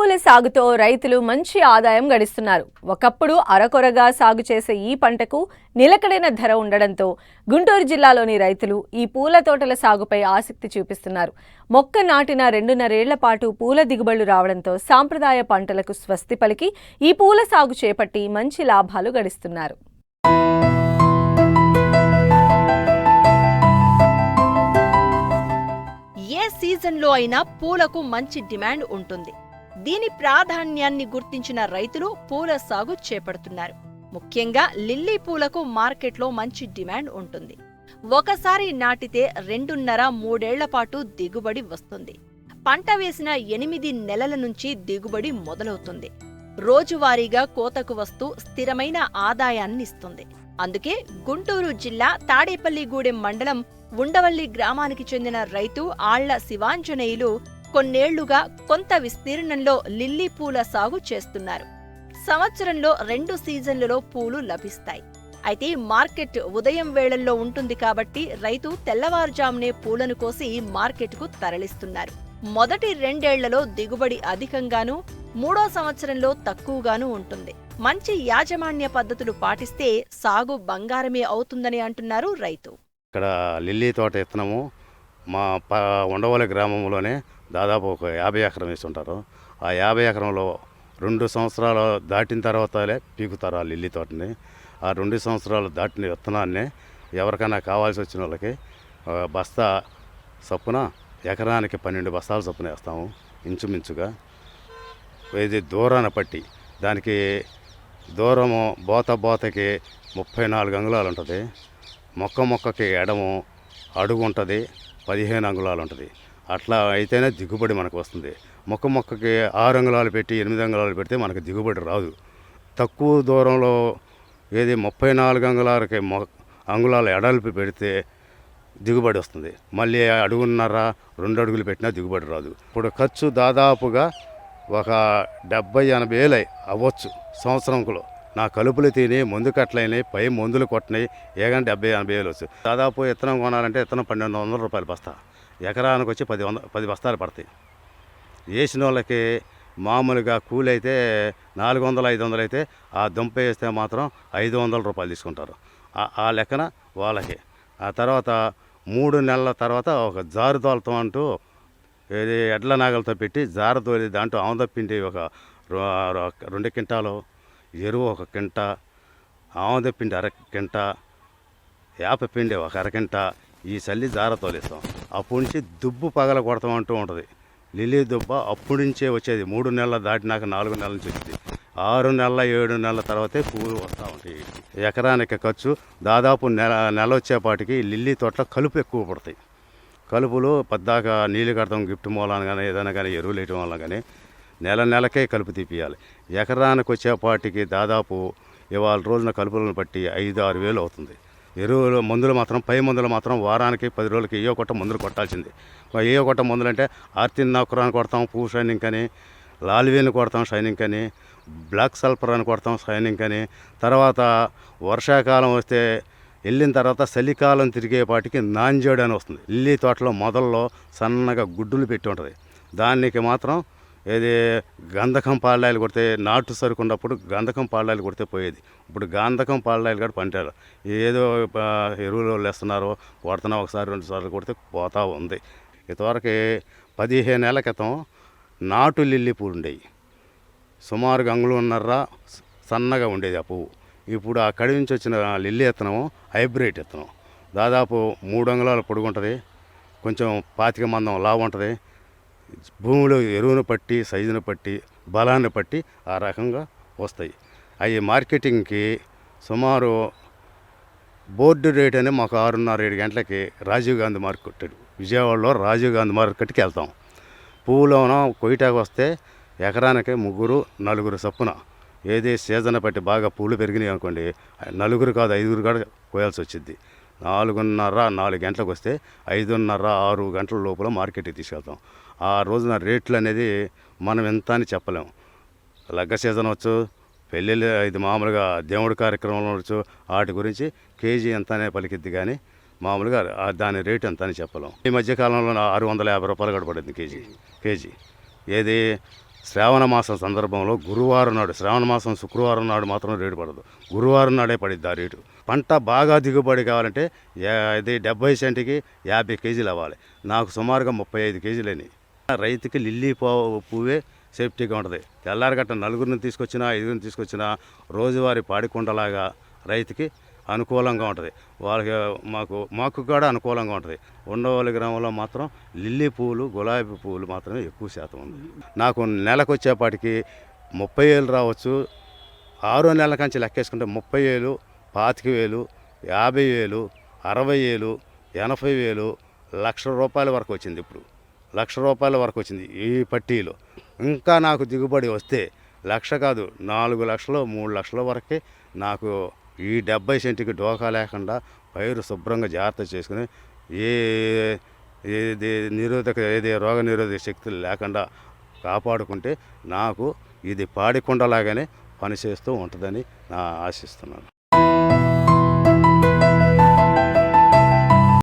పూల సాగుతో రైతులు మంచి ఆదాయం గడిస్తున్నారు. ఒకప్పుడు అరకొరగా సాగు చేసే ఈ పంటకు నిలకడైన ధర ఉండడంతో గుంటూరు జిల్లాలోని రైతులు ఈ పూల తోటల సాగుపై ఆసక్తి చూపిస్తున్నారు. మొక్క నాటిన రెండున్నరేళ్ళ పాటు పూల దిగుబడులు రావడంతో సాంప్రదాయ పంటలకు స్వస్తి పలికి ఈ పూల సాగు చేపట్టి మంచి లాభాలు గడిస్తున్నారు. ఏ సీజన్లో అయినా పూలకు మంచి డిమాండ్ ఉంటుంది. దీని ప్రాధాన్యాన్ని గుర్తించిన రైతులు పూల సాగు చేపడుతున్నారు. ముఖ్యంగా లిల్లీ పూలకు మార్కెట్లో మంచి డిమాండ్ ఉంటుంది. ఒకసారి నాటితే రెండున్నర మూడేళ్ళ పాటు దిగుబడి వస్తుంది. పంట వేసిన ఎనిమిది నెలల నుంచి దిగుబడి మొదలవుతుంది. రోజువారీగా కోతకు వస్తూ స్థిరమైన ఆదాయాన్నిస్తుంది అందుకే గుంటూరు జిల్లా తాడేపల్లిగూడెం మండలం ఉండవల్లి గ్రామానికి చెందిన రైతు ఆళ్ళ శివాంజనేయులు కొన్నేళ్ళుగా కొంత విస్తీర్ణంలో లిల్లీ పూల సాగు చేస్తున్నారు. సంవత్సరంలో రెండు సీజన్లలో పూలు లభిస్తాయి. అయితే మార్కెట్ ఉదయం వేళల్లో ఉంటుంది కాబట్టి రైతు తెల్లవారుజామునే పూలను కోసి మార్కెట్కు తరలిస్తున్నారు. మొదటి రెండేళ్ళలో దిగుబడి అధికంగాను మూడో సంవత్సరంలో తక్కువగాను ఉంటుంది. మంచి యాజమాన్య పద్ధతులు పాటిస్తే సాగు బంగారమే అవుతుందని అంటున్నారు రైతు. ఇక్కడ లిల్లీ తోట విత్తనము మా ఉండవల ఉండవల్లి గ్రామంలోనే దాదాపు ఒక యాభై ఎకరం వేస్తుంటారు. ఆ యాభై ఎకరంలో రెండు సంవత్సరాలు దాటిన తర్వాతలే పీకుతారు ఆ లిల్లీ తోటని. ఆ రెండు సంవత్సరాలు దాటిన విత్తనాన్ని ఎవరికైనా కావాల్సి వచ్చిన వాళ్ళకి బస్తా చొప్పున ఎకరానికి పన్నెండు బస్తాల చొప్పున వేస్తాము ఇంచుమించుగా. ఇది దూరాన పట్టి దానికి దూరము బోత బోతకి ముప్పై నాలుగు అంగుళాలు ఉంటుంది. మొక్క మొక్కకి ఎడము అడుగు ఉంటుంది పదిహేను అంగుళాలు ఉంటుంది. అట్లా అయితేనే దిగుబడి మనకు వస్తుంది. మొక్క మొక్కకి ఆరు అంగుళాలు పెట్టి ఎనిమిది అంగుళాలు పెడితే మనకు దిగుబడి రాదు. తక్కువ దూరంలో ఏది ముప్పై నాలుగు అంగుళాలకి మొ అంగుళాల ఎడల్పి పెడితే దిగుబడి వస్తుంది. మళ్ళీ అడుగున్నర రెండు అడుగులు పెట్టినా దిగుబడి రాదు. ఇప్పుడు ఖర్చు దాదాపుగా ఒక డెబ్బై ఎనభై వేలు అవ్వచ్చు సంవత్సరంలో నా కలుపులు తిని మందు కట్టలైనవి పై మందులు కొట్టినాయి ఏగానే డెబ్బై ఎనభై వేలు వచ్చు. దాదాపు విత్తనం కొనాలంటే విత్తనం పన్నెండు వందల రూపాయలు బస్తా. ఎకరానికి వచ్చి పది వంద పది బస్తాలు పడతాయి. వేసిన వాళ్ళకి మామూలుగా కూలి అయితే నాలుగు వందలు ఐదు వందలు అయితే ఆ దుంప వేస్తే మాత్రం ఐదు వందల రూపాయలు తీసుకుంటారు. ఆ- లెక్కన వాళ్ళకి. ఆ తర్వాత మూడు నెలల తర్వాత ఒక జారు అంటూ ఇది ఎడ్ల నాగలతో పెట్టి జారుదోలి దాంట్లో ఆమదప్పిండి ఒక రెండు కింటాలు ఎరువు ఒక కింట ఆమదప్పిండి అర కింట వేప పిండి ఒక అరకింట ఈ చల్లి జార తోలేస్తాం. అప్పటి నుంచి దుబ్బు పగల కొడతాం అంటూ ఉంటుంది. లిల్లీ దుబ్బ అప్పటి నుంచే వచ్చేది. మూడు నెలల దాటినాక నాలుగు నెలల నుంచి వచ్చింది. ఆరు నెలల ఏడు నెలల తర్వాతే పువ్వులు వస్తూ ఉంటాయి. ఎకరానికి ఖర్చు దాదాపు నెల నెల వచ్చేపాటికి లిల్లీ తోటలో కలుపు ఎక్కువ పడతాయి. కలుపులు పద్దాక నీళ్ళు కడతాం గిఫ్ట్ మూలాన కానీ ఏదైనా కానీ ఎరువులు వేయటం వల్ల కానీ నెల నెలకే కలుపు తీపియాలి. ఎకరానికి వచ్చేపాటికి దాదాపు ఇవాళ రోజున కలుపులను బట్టి ఐదు ఆరు వేలు అవుతుంది. ఎరువులు మందులు మాత్రం పై మందులు మాత్రం వారానికి పది రోజులకి ఏ కొట్ట మందులు కొట్టాల్సింది. ఏ ఏయో కొట్ట మందులు అంటే ఆర్తిన్ నాకురాన్ని కొడతాం పూ షైనింగ్ అని లాల్వీని కొడతాం షైనింగ్ అని బ్లాక్ సల్ఫర్ అని కొడతాం షైనింగ్ అని తర్వాత వర్షాకాలం వస్తే వెళ్ళిన తర్వాత చలికాలం తిరిగేపాటికి నాంజేడు అని వస్తుంది. లిల్లీ తోటలో మొదల్లో సన్నగా గుడ్డులు పెట్టి ఉంటుంది. దానికి మాత్రం ఏది గంధకం పాళ్ళాయిలు కొడితే నాటు సరుకు ఉన్నప్పుడు గంధకం పాళ్ళాయిలు కొడితే పోయేది. ఇప్పుడు గంధకం పాలడాయిలు కూడా పంటారు. ఏదో ఎరువులు వేస్తున్నారో కొడుతున్నా ఒకసారి రెండు సార్లు కొడితే పోతా ఉంది. ఇంతవరకు పదిహేను నెలల క్రితం నాటు లిల్లీ పూలు ఉండేవి. సుమారుగా ఉన్నర్రా సన్నగా ఉండేది ఆ పువ్వు. ఇప్పుడు ఆ కడి నుంచి వచ్చిన లిల్లీ ఇత్తనం హైబ్రిడ్ ఇత్తనం దాదాపు మూడు అంగుళాలు పొడుగుంటుంది. కొంచెం పాతిక మందం లావు ఉంటుంది భూమిలో ఎరువును పట్టి సైజును పట్టి బలాన్ని పట్టి ఆ రకంగా వస్తాయి. అవి మార్కెటింగ్కి సుమారు బోర్డు రేట్ అని మాకు ఆరున్నర ఏడు గంటలకి రాజీవ్ గాంధీ మార్కెట్ విజయవాడలో రాజీవ్ గాంధీ మార్కెట్కి వెళ్తాం. పువ్వులోన కొయ్యటాకు వస్తే ఎకరానికి ముగ్గురు నలుగురు చప్పున. ఏది సీజన్ బట్టి బాగా పూలు పెరిగినాయి అనుకోండి నలుగురు కాదు ఐదుగురు కూడా కోయాల్సి వచ్చింది నాలుగున్నర నాలుగు గంటలకు వస్తే ఐదున్నర ఆరు గంటల లోపల మార్కెట్కి తీసుకెళ్తాం. ఆ రోజున రేట్లు అనేది మనం ఎంత అని చెప్పలేము లగ్గ సీజన్ వచ్చు పెళ్ళిళ్ళు ఇది మామూలుగా దేవుడి కార్యక్రమం వచ్చు వాటి గురించి కేజీ ఎంత అనే పలికిద్ది కానీ మామూలుగా దాని రేటు ఎంత అని చెప్పలేం. ఈ మధ్యకాలంలో ఆరు వందల యాభై రూపాయలు గడపడింది కేజీ కేజీ. ఏది శ్రావణ మాసం సందర్భంలో గురువారం నాడు శ్రావణ మాసం శుక్రవారం నాడు మాత్రం రేటు పడదు. గురువారం నాడే పడిద్ది ఆ రేటు. పంట బాగా దిగుబడి కావాలంటే ఇది డెబ్బై సెంటుకి యాభై కేజీలు అవ్వాలి. నాకు సుమారుగా ముప్పై ఐదు కేజీలు అయినాయి. రైతుకి లిల్లీ పువ్వే సేఫ్టీగా ఉంటుంది. తెల్లారగట్ట నలుగురిని తీసుకొచ్చినా ఐదుగురిని తీసుకొచ్చినా రోజువారీ పాడికొండలాగా రైతుకి అనుకూలంగా ఉంటుంది. వాళ్ళకి మాకు మాకు కూడా అనుకూలంగా ఉంటుంది. ఉండవల్లి గ్రామంలో మాత్రం లిల్లీ పువ్వులు గులాబీ పువ్వులు మాత్రమే ఎక్కువ శాతం ఉంది. నాకు నెలకు వచ్చేపాటికి ముప్పై వేలు రావచ్చు. ఆరో నెలల కంచి లెక్కేసుకుంటే ముప్పై వేలు పాతిక వేలు యాభై వేలు అరవై వేలు ఎనభై వేలు లక్ష రూపాయల వరకు వచ్చింది ఇప్పుడు. లక్ష రూపాయల వరకు వచ్చింది ఈ పట్టీలో. ఇంకా నాకు దిగుబడి వస్తే లక్ష కాదు నాలుగు లక్షలు మూడు లక్షల వరకే నాకు ఈ డెబ్బై సెంటుకి డోకా లేకుండా పైరు శుభ్రంగా జాగ్రత్త చేసుకుని ఏ ఏది నిరోధక ఏది రోగ నిరోధక శక్తులు లేకుండా కాపాడుకుంటే నాకు ఇది పాడికొండలాగానే పనిచేస్తూ ఉంటుందని నా ఆశిస్తున్నాను.